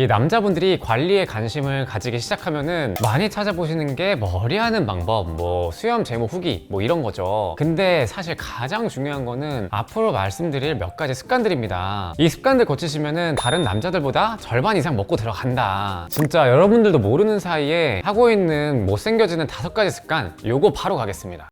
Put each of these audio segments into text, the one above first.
이 남자분들이 관리에 관심을 가지기 시작하면은 많이 찾아보시는 게 머리하는 방법, 뭐 수염 제모 후기, 뭐 이런 거죠. 근데 사실 가장 중요한 거는 앞으로 말씀드릴 몇 가지 습관들입니다. 이 습관들 고치시면은 다른 남자들보다 절반 이상 먹고 들어간다. 진짜 여러분들도 모르는 사이에 하고 있는 못생겨지는 다섯 가지 습관, 요거 바로 가겠습니다.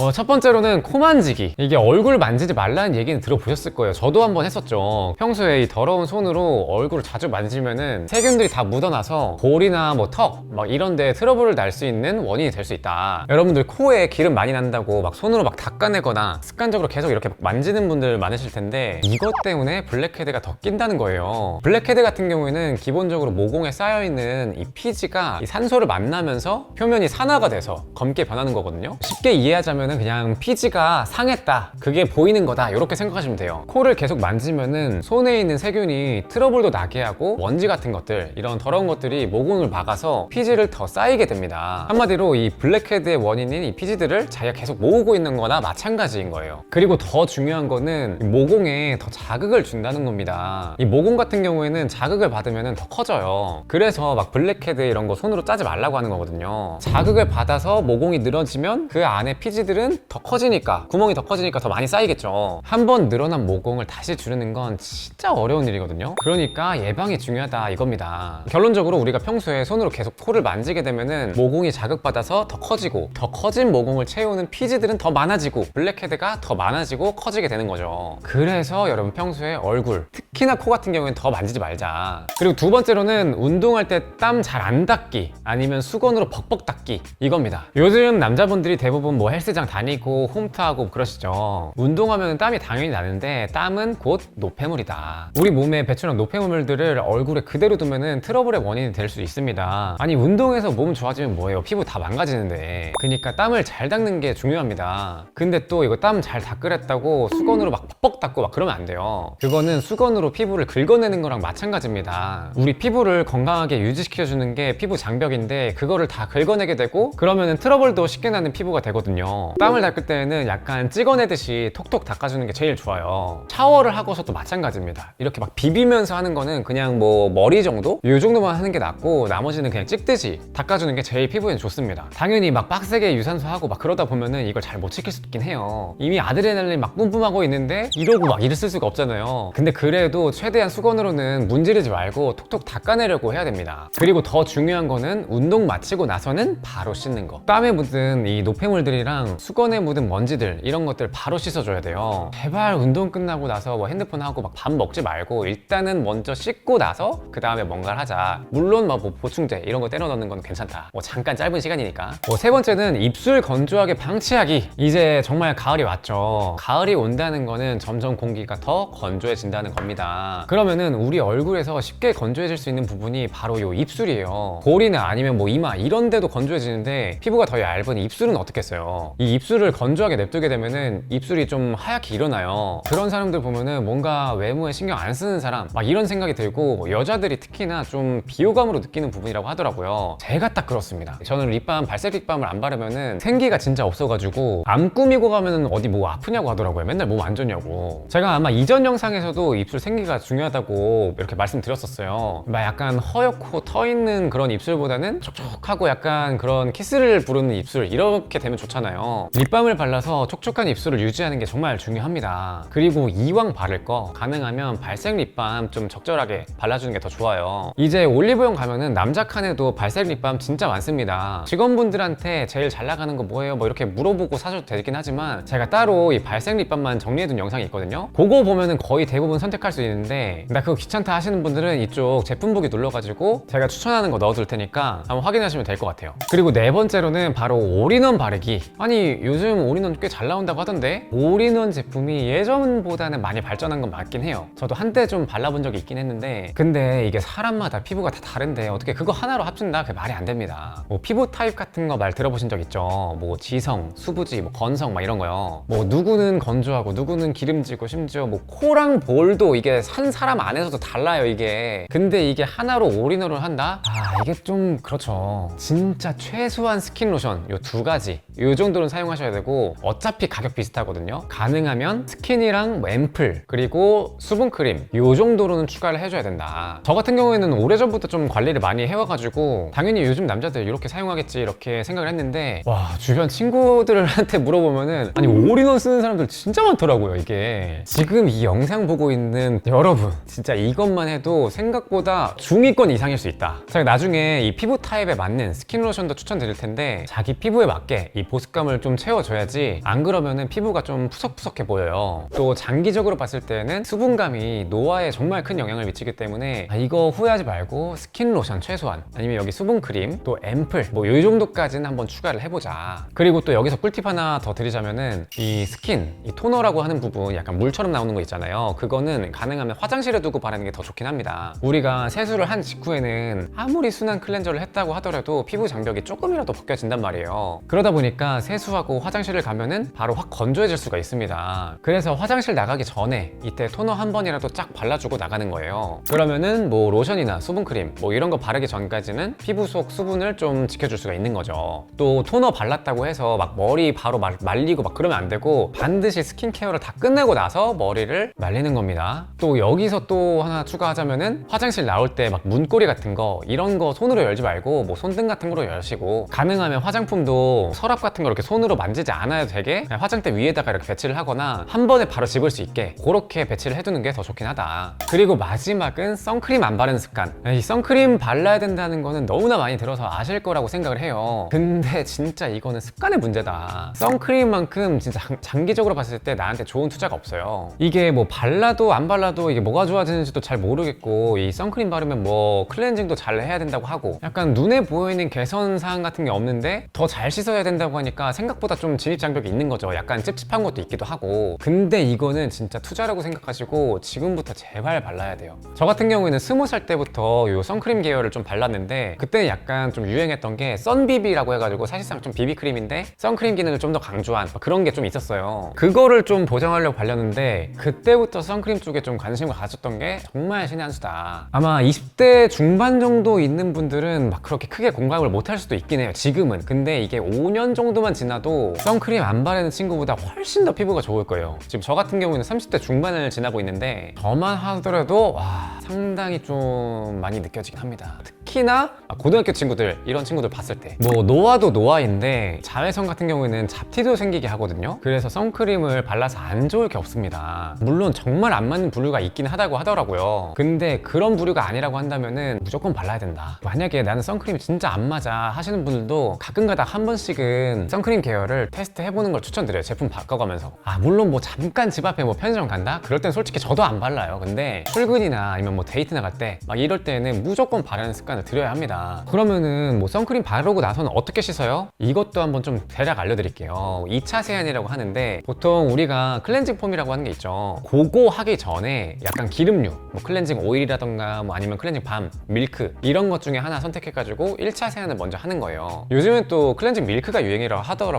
어, 첫 번째로는 코 만지기. 이게 얼굴 만지지 말라는 얘기는 들어보셨을 거예요. 저도 한번 했었죠. 평소에 이 더러운 손으로 얼굴을 자주 만지면은 세균들이 다 묻어나서 볼이나 뭐 턱, 막 이런 데 트러블을 날 수 있는 원인이 될 수 있다. 여러분들 코에 기름 많이 난다고 막 손으로 막 닦아내거나 습관적으로 계속 이렇게 막 만지는 분들 많으실 텐데 이것 때문에 블랙헤드가 더 낀다는 거예요. 블랙헤드 같은 경우에는 기본적으로 모공에 쌓여있는 이 피지가 이 산소를 만나면서 표면이 산화가 돼서 검게 변하는 거거든요. 쉽게 이해하자면 은 그냥 피지가 상했다. 그게 보이는 거다. 이렇게 생각하시면 돼요. 코를 계속 만지면은 손에 있는 세균이 트러블도 나게 하고 먼지 같은 것들, 이런 더러운 것들이 모공을 막아서 피지를 더 쌓이게 됩니다. 한마디로 이 블랙헤드의 원인인 이 피지들을 자기가 계속 모으고 있는 거나 마찬가지인 거예요. 그리고 더 중요한 거는 이 모공에 더 자극을 준다는 겁니다. 이 모공 같은 경우에는 자극을 받으면 더 커져요. 그래서 막 블랙헤드 이런 거 손으로 짜지 말라고 하는 거거든요. 자극을 받아서 모공이 늘어지면 그 안에 피지들 은더 커지니까 구멍이 더 커지니까 더 많이 쌓이겠죠. 한 번 늘어난 모공을 다시 줄이는 건 진짜 어려운 일이거든요. 그러니까 예방이 중요하다 이겁니다. 결론적으로 우리가 평소에 손으로 계속 코를 만지게 되면은 모공이 자극받아서 더 커지고 더 커진 모공을 채우는 피지들은 더 많아지고 블랙헤드가 더 많아지고 커지게 되는 거죠. 그래서 여러분 평소에 얼굴 특히나 코 같은 경우에는 더 만지지 말자. 그리고 두 번째로는 운동할 때 땀 잘 안 닦기 아니면 수건으로 벅벅 닦기 이겁니다. 요즘 남자분들이 대부분 뭐 헬스장 다니고 홈트하고 그러시죠. 운동하면 땀이 당연히 나는데 땀은 곧 노폐물이다. 우리 몸에 배출한 노폐물들을 얼굴에 그대로 두면은 트러블의 원인이 될 수 있습니다. 아니 운동해서 몸 좋아지면 뭐예요? 피부 다 망가지는데. 그러니까 땀을 잘 닦는 게 중요합니다. 근데 또 이거 땀 잘 닦으랬다고 수건으로 막 뻑뻑 닦고 막 그러면 안 돼요. 그거는 수건으로 피부를 긁어내는 거랑 마찬가지입니다. 우리 피부를 건강하게 유지시켜주는 게 피부 장벽인데 그거를 다 긁어내게 되고 그러면은 트러블도 쉽게 나는 피부가 되거든요. 땀을 닦을 때는 약간 찍어내듯이 톡톡 닦아주는 게 제일 좋아요. 샤워를 하고서도 마찬가지입니다. 이렇게 막 비비면서 하는 거는 그냥 뭐 머리 정도? 이 정도만 하는 게 낫고 나머지는 그냥 찍듯이 닦아주는 게 제일 피부엔 좋습니다. 당연히 막 빡세게 유산소 하고 막 그러다 보면은 이걸 잘 못 지킬 수 있긴 해요. 이미 아드레날린 막 뿜뿜하고 있는데 이러고 막 일을 쓸 수가 없잖아요. 근데 그래도 최대한 수건으로는 문지르지 말고 톡톡 닦아내려고 해야 됩니다. 그리고 더 중요한 거는 운동 마치고 나서는 바로 씻는 거. 땀에 묻은 이 노폐물들이랑 수건에 묻은 먼지들 이런 것들 바로 씻어줘야 돼요. 제발 운동 끝나고 나서 뭐 핸드폰 하고 막 밥 먹지 말고 일단은 먼저 씻고 나서 그 다음에 뭔가를 하자. 물론 뭐 보충제 이런 거 때려 넣는 건 괜찮다. 뭐 잠깐 짧은 시간이니까. 뭐 세 번째는 입술 건조하게 방치하기. 이제 정말 가을이 왔죠. 가을이 온다는 거는 점점 공기가 더 건조해진다는 겁니다. 그러면은 우리 얼굴에서 쉽게 건조해질 수 있는 부분이 바로 요 입술이에요. 볼이나 아니면 뭐 이마 이런 데도 건조해지는데 피부가 더 얇은 입술은 어떻겠어요? 이 입술을 건조하게 냅두게 되면은 입술이 좀 하얗게 일어나요. 그런 사람들 보면은 뭔가 외모에 신경 안 쓰는 사람 막 이런 생각이 들고 여자들이 특히나 좀 비호감으로 느끼는 부분이라고 하더라고요. 제가 딱 그렇습니다. 저는 립밤, 발색 립밤을 안 바르면은 생기가 진짜 없어가지고 안 꾸미고 가면은 어디 뭐 아프냐고 하더라고요. 맨날 몸 안 좋냐고. 제가 아마 이전 영상에서도 입술 생기가 중요하다고 이렇게 말씀드렸었어요. 막 약간 허옇고 터 있는 그런 입술보다는 촉촉하고 약간 그런 키스를 부르는 입술 이렇게 되면 좋잖아요. 립밤을 발라서 촉촉한 입술을 유지하는 게 정말 중요합니다. 그리고 이왕 바를 거 가능하면 발색 립밤 좀 적절하게 발라주는 게 더 좋아요. 이제 올리브영 가면은 남자 칸에도 발색 립밤 진짜 많습니다. 직원분들한테 제일 잘 나가는 거 뭐예요? 뭐 이렇게 물어보고 사셔도 되긴 하지만 제가 따로 이 발색 립밤만 정리해둔 영상이 있거든요. 그거 보면은 거의 대부분 선택할 수 있는데 나 그거 귀찮다 하시는 분들은 이쪽 제품 보기 눌러가지고 제가 추천하는 거 넣어둘 테니까 한번 확인하시면 될 것 같아요. 그리고 네 번째로는 바로 올인원 바르기. 아니 요즘 올인원 꽤 잘 나온다고 하던데 올인원 제품이 예전보다는 많이 발전한 건 맞긴 해요. 저도 한때 좀 발라본 적이 있긴 했는데 근데 이게 사람마다 피부가 다 다른데 어떻게 그거 하나로 합친다? 그게 말이 안 됩니다. 뭐 피부 타입 같은 거 말 들어보신 적 있죠? 뭐 지성, 수부지, 뭐 건성 막 이런 거요. 뭐 누구는 건조하고 누구는 기름지고 심지어 뭐 코랑 볼도 이게 산 사람 안에서도 달라요 이게. 근데 이게 하나로 올인원을 한다? 아 이게 좀 그렇죠. 진짜 최소한 스킨 로션 요 두 가지 요 정도는 사용하셔야 되고 어차피 가격 비슷하거든요. 가능하면 스킨이랑 뭐 앰플 그리고 수분크림 요 정도로는 추가를 해줘야 된다. 저 같은 경우에는 오래전부터 좀 관리를 많이 해와가지고 당연히 요즘 남자들 이렇게 사용하겠지 이렇게 생각을 했는데 와 주변 친구들한테 물어보면은 아니 올인원 쓰는 사람들 진짜 많더라고요 이게. 지금 이 영상 보고 있는 여러분 진짜 이것만 해도 생각보다 중위권 이상일 수 있다. 제가 나중에 이 피부 타입에 맞는 스킨 로션도 추천드릴 텐데 자기 피부에 맞게 이 보습감을 좀 채워줘야지 안 그러면은 피부가 좀 푸석푸석해 보여요. 또 장기적으로 봤을 때는 수분감이 노화에 정말 큰 영향을 미치기 때문에 아, 이거 후회하지 말고 스킨 로션 최소한 아니면 여기 수분 크림 또 앰플 뭐 이 정도까지는 한번 추가를 해보자. 그리고 또 여기서 꿀팁 하나 더 드리자면은 이 스킨 이 토너라고 하는 부분 약간 물처럼 나오는 거 있잖아요. 그거는 가능하면 화장실에 두고 바르는 게 더 좋긴 합니다. 우리가 세수를 한 직후에는 아무리 순한 클렌저를 했다고 하더라도 피부 장벽이 조금이라도 벗겨진단 말이에요. 그러다 보니까 세수 하고 화장실을 가면은 바로 확 건조해질 수가 있습니다. 그래서 화장실 나가기 전에 이때 토너 한 번이라도 쫙 발라주고 나가는 거예요. 그러면은 뭐 로션이나 수분크림 뭐 이런 거 바르기 전까지는 피부 속 수분을 좀 지켜줄 수가 있는 거죠. 또 토너 발랐다고 해서 막 머리 바로 말, 말리고 막 그러면 안 되고 반드시 스킨케어를 다 끝내고 나서 머리를 말리는 겁니다. 또 여기서 또 하나 추가하자면은 화장실 나올 때 막 문고리 같은 거 이런 거 손으로 열지 말고 뭐 손등 같은 거로 여시고 가능하면 화장품도 서랍 같은 거 이렇게 손으로 만지지 않아도 되게 화장대 위에다가 이렇게 배치를 하거나 한 번에 바로 집을 수 있게 그렇게 배치를 해두는 게 더 좋긴 하다. 그리고 마지막은 선크림 안 바르는 습관. 이 선크림 발라야 된다는 거는 너무나 많이 들어서 아실 거라고 생각을 해요. 근데 진짜 이거는 습관의 문제다. 선크림만큼 진짜 장- 장기적으로 봤을 때 나한테 좋은 투자가 없어요. 이게 뭐 발라도 안 발라도 이게 뭐가 좋아지는지도 잘 모르겠고 이 선크림 바르면 뭐 클렌징도 잘 해야 된다고 하고 약간 눈에 보이는 개선 사항 같은 게 없는데 더 잘 씻어야 된다고 하니까 생각 보다 좀 진입 장벽이 있는 거죠. 약간 찝찝한 것도 있기도 하고. 근데 이거는 진짜 투자라고 생각하시고 지금부터 제발 발라야 돼요. 저 같은 경우에는 스무 살 때부터 요 선크림 계열을 좀 발랐는데 그때 약간 좀 유행했던 게 썬비비라고 해가지고 사실상 좀 비비크림인데 선크림 기능을 좀 더 강조한 그런 게 좀 있었어요. 그거를 좀 보정하려고 발렸는데 그때부터 선크림 쪽에 좀 관심을 가졌던 게 정말 신의 한 수다. 아마 20대 중반 정도 있는 분들은 막 그렇게 크게 공감을 못 할 수도 있긴 해요 지금은. 근데 이게 5년 정도만 지나도 선크림 안 바르는 친구보다 훨씬 더 피부가 좋을 거예요. 지금 저 같은 경우는 30대 중반을 지나고 있는데 저만 하더라도 와 상당히 좀 많이 느껴지긴 합니다. 특히나 고등학교 친구들 이런 친구들 봤을 때. 뭐 노화도 노화인데 자외선 같은 경우에는 잡티도 생기게 하거든요. 그래서 선크림을 발라서 안 좋을 게 없습니다. 물론 정말 안 맞는 부류가 있긴 하다고 하더라고요. 근데 그런 부류가 아니라고 한다면은 무조건 발라야 된다. 만약에 나는 선크림이 진짜 안 맞아 하시는 분들도 가끔가다 한 번씩은 선크림 계열 을 테스트 해보는 걸 추천드려요. 제품 바꿔가면서. 아 물론 뭐 잠깐 집 앞에 뭐 편의점 간다? 그럴 땐 솔직히 저도 안 발라요. 근데 출근이나 아니면 뭐 데이트 나갈 때 막 이럴 때는 무조건 바르는 습관을 들여야 합니다. 그러면은 뭐 선크림 바르고 나서는 어떻게 씻어요? 이것도 한번 좀 대략 알려드릴게요. 2차 세안이라고 하는데 보통 우리가 클렌징 폼이라고 하는 게 있죠. 그거 하기 전에 약간 기름류 뭐 클렌징 오일이라던가 뭐 아니면 클렌징 밤, 밀크 이런 것 중에 하나 선택해가지고 1차 세안을 먼저 하는 거예요. 요즘은 또 클렌징 밀크가 유행이라고 하더라고요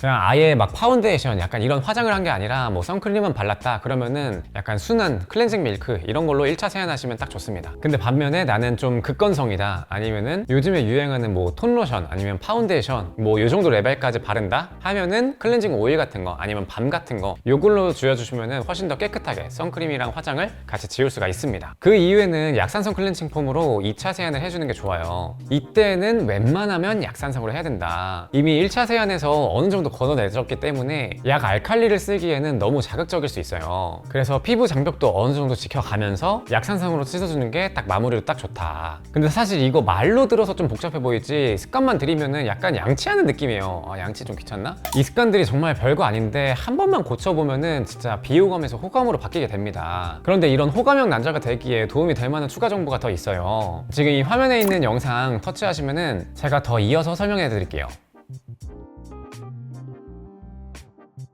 그냥 아예 막 파운데이션 약간 이런 화장을 한 게 아니라 뭐 선크림만 발랐다 그러면은 약간 순한 클렌징 밀크 이런 걸로 1차 세안하시면 딱 좋습니다. 근데 반면에 나는 좀 극건성이다 아니면은 요즘에 유행하는 뭐 톤 로션 아니면 파운데이션 뭐 요 정도 레벨까지 바른다 하면은 클렌징 오일 같은 거 아니면 밤 같은 거 요걸로 줄여주시면은 훨씬 더 깨끗하게 선크림이랑 화장을 같이 지울 수가 있습니다. 그 이후에는 약산성 클렌징 폼으로 2차 세안을 해주는 게 좋아요. 이때는 웬만하면 약산성으로 해야 된다. 이미 1차 세안에서 어느 정도 걷어내졌기 때문에 약 알칼리를 쓰기에는 너무 자극적일 수 있어요. 그래서 피부 장벽도 어느 정도 지켜가면서 약산성으로 씻어주는 게 딱 마무리로 딱 좋다. 근데 사실 이거 말로 들어서 좀 복잡해 보이지 습관만 들이면은 약간 양치하는 느낌이에요. 아 양치 좀 귀찮나? 이 습관들이 정말 별거 아닌데 한 번만 고쳐보면은 진짜 비호감에서 호감으로 바뀌게 됩니다. 그런데 이런 호감형 난자가 되기에 도움이 될 만한 추가 정보가 더 있어요. 지금 이 화면에 있는 영상 터치하시면은 제가 더 이어서 설명해 드릴게요